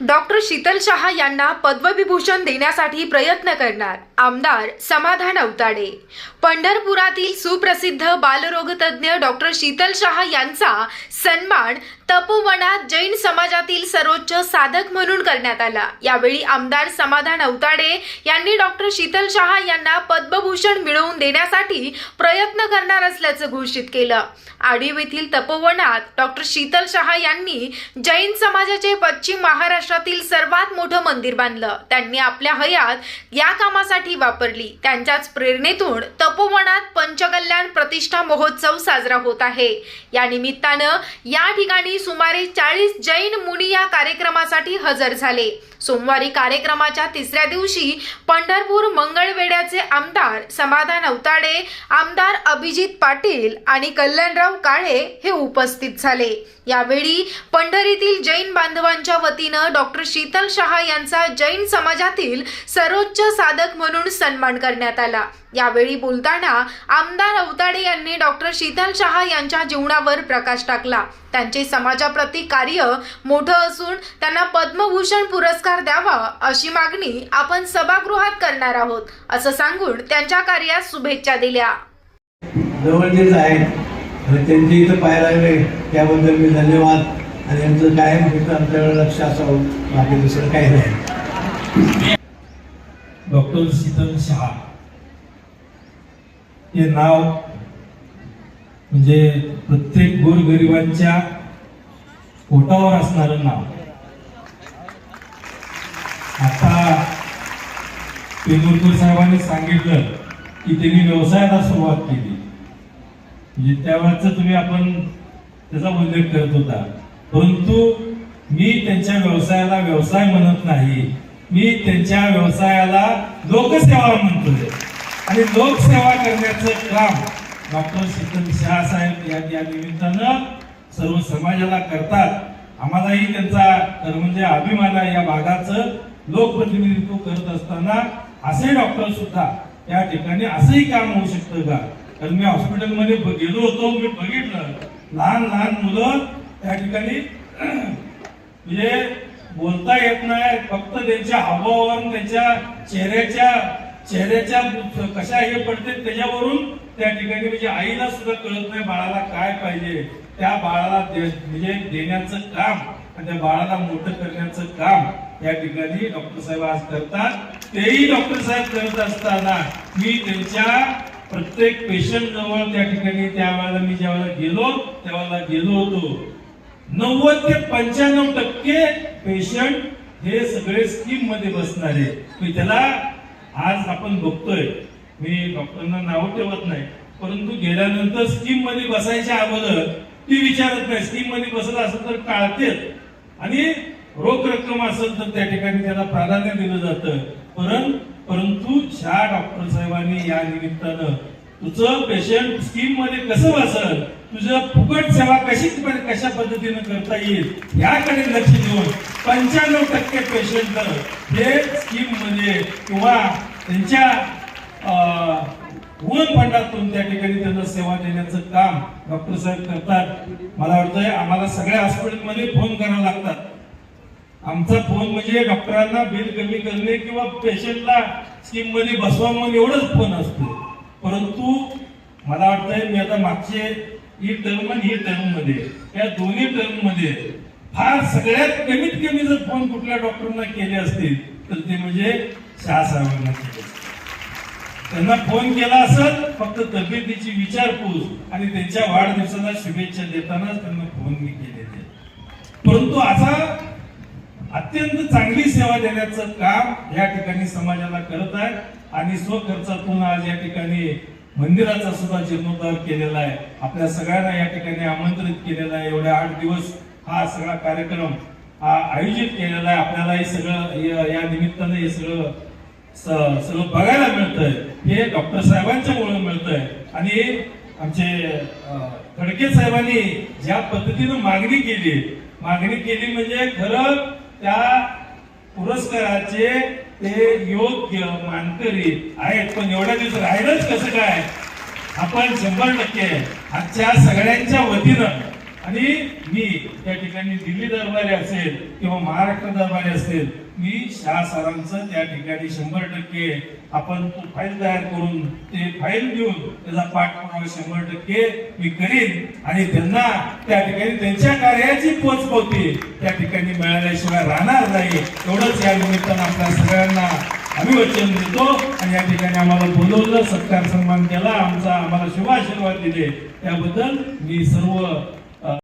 Doctor Shital Shah यांना पद्मविभूषण देण्यासाठी प्रयत्न करणार आमदार समाधान अवताडे. पंढरपुरातील सुप्रसिद्ध बालरोगतज्ञ डॉक्टर शीतल शहा यांचा सन्मान तपोवनात जैन समाजातील सर्वोच्च साधक म्हणून करण्यात आला. यावेळी आमदार समाधान अवताडे यांनी डॉक्टर शीतल शहा यांना पद्मभूषण मिळवून देण्यासाठी प्रयत्न करणार असल्याचं घोषित केलं. आडीव येथील तपोवनात डॉक्टर शीतल शहा यांनी जैन समाजाचे पश्चिम महाराष्ट्रातील सर्वात मोठं मंदिर बांधलं. त्यांनी आपल्या हयात या कामासाठी वापरली. त्यांच्याच प्रेरणेतून तपोवनात पंचकल्याण प्रतिष्ठा महोत्सव साजरा होत आहे. या निमित्तानं या ठिकाणी सुमारे चाळीस जैन मुनी या कार्यक्रमासाठी हजर झाले. सोमवारी कार्यक्रमाच्या तिसऱ्या दिवशी पंढरपूर मंगळवेड्याचे आमदार समाधान अवताडे आमदार अभिजित पाटील आणि कल्याणराव काळे हे उपस्थित झाले. यावेळी पंढरीतील जैन बांधवांच्या वतीनं डॉक्टर शीतल शहा यांचा जैन समाजातील सर्वोच्च साधक म्हणून सन्मान करण्यात आला. यावेळी बोलताना आमदार अवताडे यांनी डॉक्टर शीतल शहा यांच्या जीवनावर प्रकाश टाकला. त्यांचे समाजाप्रती कार्य मोठं असून त्यांना पद्मभूषण पुरस्कार द्यावा अशी मागणी आपण सभागृहात करणार आहोत असं सांगून त्यांच्या कार्यास शुभेच्छा दिल्या. जवळचेच आहेत. आणि त्यांचे इथं पाय लागले त्याबद्दल मी धन्यवाद. आणि कायम फक्त आमच्याकडे लक्ष असावं. बाकी दुसरं काही नाही. डॉक्टर शीतल शहा. हे नाव म्हणजे प्रत्येक गोरगरिबांच्या पोटावर असणारं नाव. आता पेंदुरकर साहेबांनी सांगितलं की त्यांनी व्यवसायाला सुरुवात केली. म्हणजे त्यावेळेच तुम्ही आपण त्याचा उल्लेख करत होता. परंतु मी त्यांच्या व्यवसायाला व्यवसाय म्हणत नाही. मी त्यांच्या व्यवसायाला लोकसेवा म्हणतोय. आणि लोकसेवा करण्याचं काम डॉक्टर शीतल शहा साहेब या निमित्तानं सर्व समाजाला करतात. आम्हालाही त्यांचा तर म्हणजे अभिमान आहे या भागाचं. लोकप्रतिनिधित्व करत असताना असे डॉक्टर सुद्धा या ठिकाणी असंही काम होऊ शकतं का? कारण मी हॉस्पिटलमध्ये गेलो होतो मी बघितलं. लहान लहान मुलं त्या ठिकाणी म्हणजे बोलता येत नाही. फक्त त्यांच्या हावभावावरून त्यांच्या चेहऱ्याच्या चेहऱ्याच्या कशा हे पडते त्याच्यावरून त्या ठिकाणी म्हणजे आईला सुद्धा कळत नाही बाळाला काय पाहिजे. त्या बाळाला दे- म्हणजे देण्याचं काम आणि त्या बाळाला मोठं करण्याचं काम या ठिकाणी डॉक्टर साहेब आज करतात. तेही डॉक्टर साहेब करत असताना मी त्यांच्या प्रत्येक पेशंट जवळ त्या ठिकाणी त्यावेळेला मी ज्यावेळेला गेलो त्यावेळेला गेलो होतो. नव्वद ते पंच्याण्णव टक्के पेशंट हे सगळे स्कीममध्ये बसणारे. मी त्याला आज आपण बघतोय. मी डॉक्टरांना नावं ठेवत नाही परंतु गेल्यानंतर स्कीममध्ये बसायच्या अगोदर ती विचारत नाही. स्कीममध्ये बसत असेल तर टाळतेच आणि रोख रक्कम असेल तर त्या ठिकाणी त्याला प्राधान्य दिलं जातं. परंतु परंतु डॉक्टर साहेबांनी या निमित्तानं तुझं पेशंट स्कीममध्ये कसं बसल तुझं फुकट सेवा कशी कशा पद्धतीनं करता येईल याकडे लक्ष देऊन पंच्याण्णव टक्के पेशंट हे स्कीममध्ये किंवा त्यांच्या अं, वन फंडातून त्या ठिकाणी त्यांना सेवा देण्याचं काम डॉक्टर साहेब करतात. मला वाटतंय आम्हाला सगळ्या हॉस्पिटलमध्ये फोन करावा लागतात. आमचा फोन म्हणजे डॉक्टरांना बिल कमी करणे किंवा पेशंटला स्कीममध्ये बसवा म्हणून एवढंच फोन असतो. परंतु मला वाटतंय मी आता मागचे ही टर्म आणि ही टर्ममध्ये या दोन्ही टर्ममध्ये फार सगळ्यात कमीत कमी जर फोन कुठल्या डॉक्टरना केले असतील तर ते म्हणजे शाह साहेबांना केले त्यांना फोन केला असेल फक्त तब्येतीची विचारपूस आणि त्यांच्या वाढदिवसाला शुभेच्छा देतानाच त्यांना फोन मी केलेले परंतु असा अत्यंत चांगली सेवा देण्याचं काम या ठिकाणी समाजाला करत आहे आणि स्वखर्चातून आज या ठिकाणी मंदिराचा सुद्धा जीर्णोद्धार केलेला आहे. आपल्या सगळ्यांना या ठिकाणी आमंत्रित केलेलं आहे. एवढे आठ दिवस हा सगळा कार्यक्रम हा आयोजित केलेला आहे. आपल्याला हे सगळं या- निमित्तानं हे सगळं सगळं बघायला मिळतंय. हे डॉक्टर साहेबांच्या मुळे मिळतंय. आणि आमचे खडके साहेबांनी ज्या पद्धतीनं मागणी केली मागणी केली म्हणजे खरं त्या पुरस्काराचे ते योग्य मानकरी आहेत. पण एवढ्या दिवस राहिलंच कसं काय? आपण शंभर टक्के आजच्या सगळ्यांच्या वतीनं आणि मी त्या ठिकाणी दिल्ली दरबारी असेल किंवा महाराष्ट्र दरबारी असेल मी शाह सरांचं त्या ठिकाणी शंभर टक्के आपण तो फाईल तयार करून ते फाईल देऊन त्याचा पाठपुरावा शंभर टक्के मी करीन. आणि त्यांना त्या ठिकाणी त्यांच्या कार्याची पोचपावती त्या ठिकाणी मिळाल्याशिवाय राहणार नाही. एवढंच या निमित्तानं आपल्या सगळ्यांना आम्ही देतो. आणि या ठिकाणी आम्हाला बोलवलं सत्कार सन्मान केला आमचा आम्हाला शुभाशीर्वाद दिले. त्याबद्दल मी सर्व